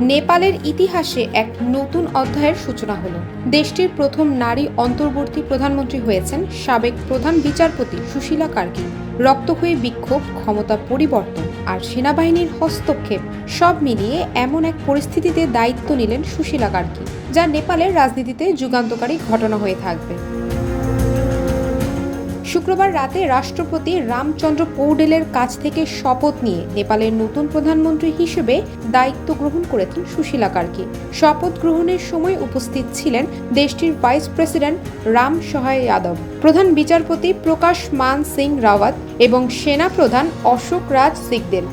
নেপালের ইতিহাসে এক নতুন অধ্যায়ের সূচনা হলো। দেশটির প্রথম নারী অন্তর্বর্তী প্রধানমন্ত্রী হয়েছেন সাবেক প্রধান বিচারপতি সুশীলা কার্কি রক্তক্ষয়ী বিক্ষোভ, ক্ষমতা পরিবর্তন আর সেনাবাহিনীর হস্তক্ষেপ সব মিলিয়ে এমন এক পরিস্থিতিতে দায়িত্ব নিলেন সুশীলা কার্কি যা নেপালের রাজনীতিতে যুগান্তকারী ঘটনা হয়ে থাকবে। শুক্রবার রাতে রাষ্ট্রপতি রামচন্দ্র পৌডেলের কাছ থেকে শপথ নিয়ে নেপালের নতুন প্রধানমন্ত্রী হিসেবে দায়িত্ব গ্রহণ করেছেন সুশীলা কার্কি। শপথ গ্রহণের সময় উপস্থিত ছিলেন দেশটির ভাইস প্রেসিডেন্ট রাম সহায় যাদব, প্রধান বিচারপতি প্রকাশ মান সিং রাওয়াত এবং সেনা প্রধান অশোক রাজ সিগদেল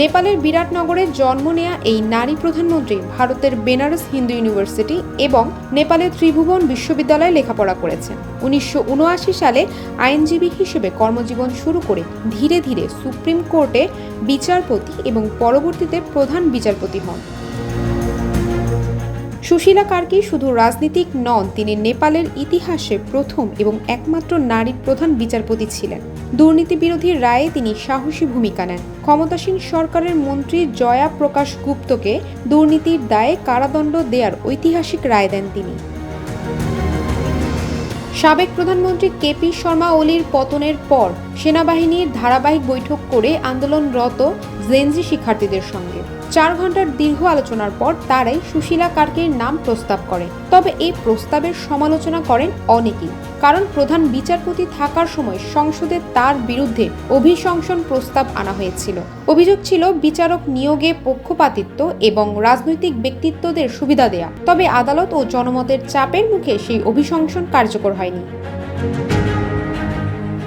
নেপালের বিরাটনগরে জন্ম নেয়া এই নারী প্রধানমন্ত্রী ভারতের বেনারস হিন্দু ইউনিভার্সিটি এবং নেপালের ত্রিভুবন বিশ্ববিদ্যালয়ে লেখাপড়া করেছেন। উনিশশো উনআশি সালে আইনজীবী হিসেবে কর্মজীবন শুরু করে ধীরে ধীরে সুপ্রিম কোর্টে বিচারপতি এবং পরবর্তীতে প্রধান বিচারপতি হন। সুশীলা কার্কি শুধু রাজনীতিক নন, তিনি নেপালের ইতিহাসে প্রথম এবং একমাত্র নারী প্রধান বিচারপতি ছিলেন। দুর্নীতি বিরোধী রায়ে তিনি সাহসী ভূমিকা নেন। ক্ষমতাসীন সরকারের মন্ত্রী জয়া প্রকাশ গুপ্তকে দুর্নীতির দায়ে কারাদণ্ড দেওয়ার ঐতিহাসিক রায় দেন তিনি। সাবেক প্রধানমন্ত্রী কেপি শর্মা ওলির পতনের পর, সেনাবাহিনীর ধারাবাহিক বৈঠক করে আন্দোলনরত জেনজি শিক্ষার্থীদের সঙ্গে। চার ঘণ্টার দীর্ঘ আলোচনার পর তারাই সুশীলা কার্কের নাম প্রস্তাব করে তবে এই প্রস্তাবের সমালোচনা করেন অনেকেই, কারণ প্রধান বিচারপতি থাকার সময় সংসদে তার বিরুদ্ধে অভিশংসন প্রস্তাব আনা হয়েছিল। অভিযোগ ছিল বিচারক নিয়োগে পক্ষপাতিত্ব এবং রাজনৈতিক ব্যক্তিত্বদের সুবিধা দেয়া। তবে আদালত ও জনমতের চাপের মুখে সেই অভিশংসন কার্যকর হয়নি।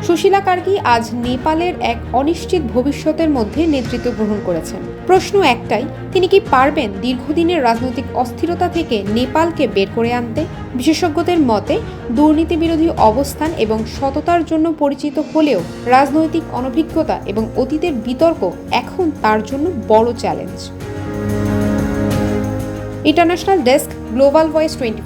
সুশীলা কার্কি আজ নেপালের এক অনিশ্চিত ভবিষ্যতের মধ্যে নেতৃত্ব গ্রহণ করেছেন। প্রশ্ন একটাই, তিনি কি পারবেন দীর্ঘদিনের রাজনৈতিক অস্থিরতা থেকে নেপালকে বের করে আনতে? বিশেষজ্ঞদের মতে দুর্নীতি বিরোধী অবস্থান এবং সততার জন্য পরিচিত হলেও রাজনৈতিক অনভিজ্ঞতা এবং অতীতের বিতর্ক এখন তার জন্য বড় challenge. International desk, global voice twenty